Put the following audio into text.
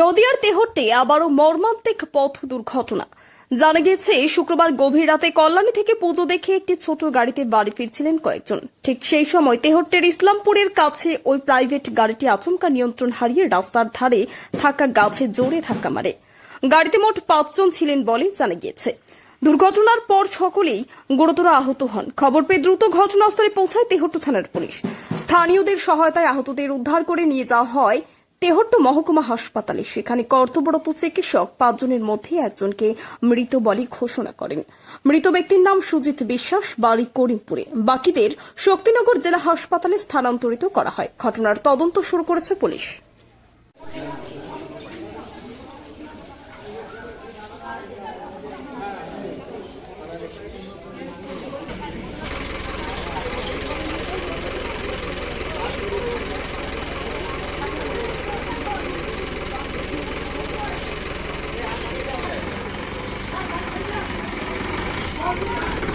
নদিয়ার তেহট্টে আবারও মর্মান্তিক পথ দুর্ঘটনা। জানা গেছে শুক্রবার গভীর রাতে কল্যাণী থেকে পুজো দেখে একটি ছোট গাড়িতে বাড়ি ফিরছিলেন কয়েকজন। ঠিক সেই সময় তেহট্টের ইসলামপুরের কাছে ওই প্রাইভেট গাড়িটি আচমকা নিয়ন্ত্রণ হারিয়ে রাস্তার ধারে থাকা গাছে জোরে ধাক্কা মারে। গাড়িতে মোট পাঁচজন ছিলেন বলে জানা গিয়েছে। দুর্ঘটনার পর সকলেই গুরুতর আহত হন। খবর পেয়ে দ্রুত ঘটনাস্থলে পৌঁছায় তেহট্ট থানার পুলিশ। স্থানীয়দের সহায়তায় আহতদের উদ্ধার করে নিয়ে যাওয়া হয় তেহট্ট মহকুমা হাসপাতালে সেখানে কর্তব্যরত চিকিৎসক পাঁচজনের মধ্যে একজনকে মৃত বলে ঘোষণা করেন। মৃত ব্যক্তির নাম সুজিত বিশ্বাস, বাড়ি করিমপুরে। বাকিদের শক্তিনগর জেলা হাসপাতালে স্থানান্তরিত করা হয়। ঘটনার তদন্ত শুরু করেছে পুলিশ। Oh, yeah.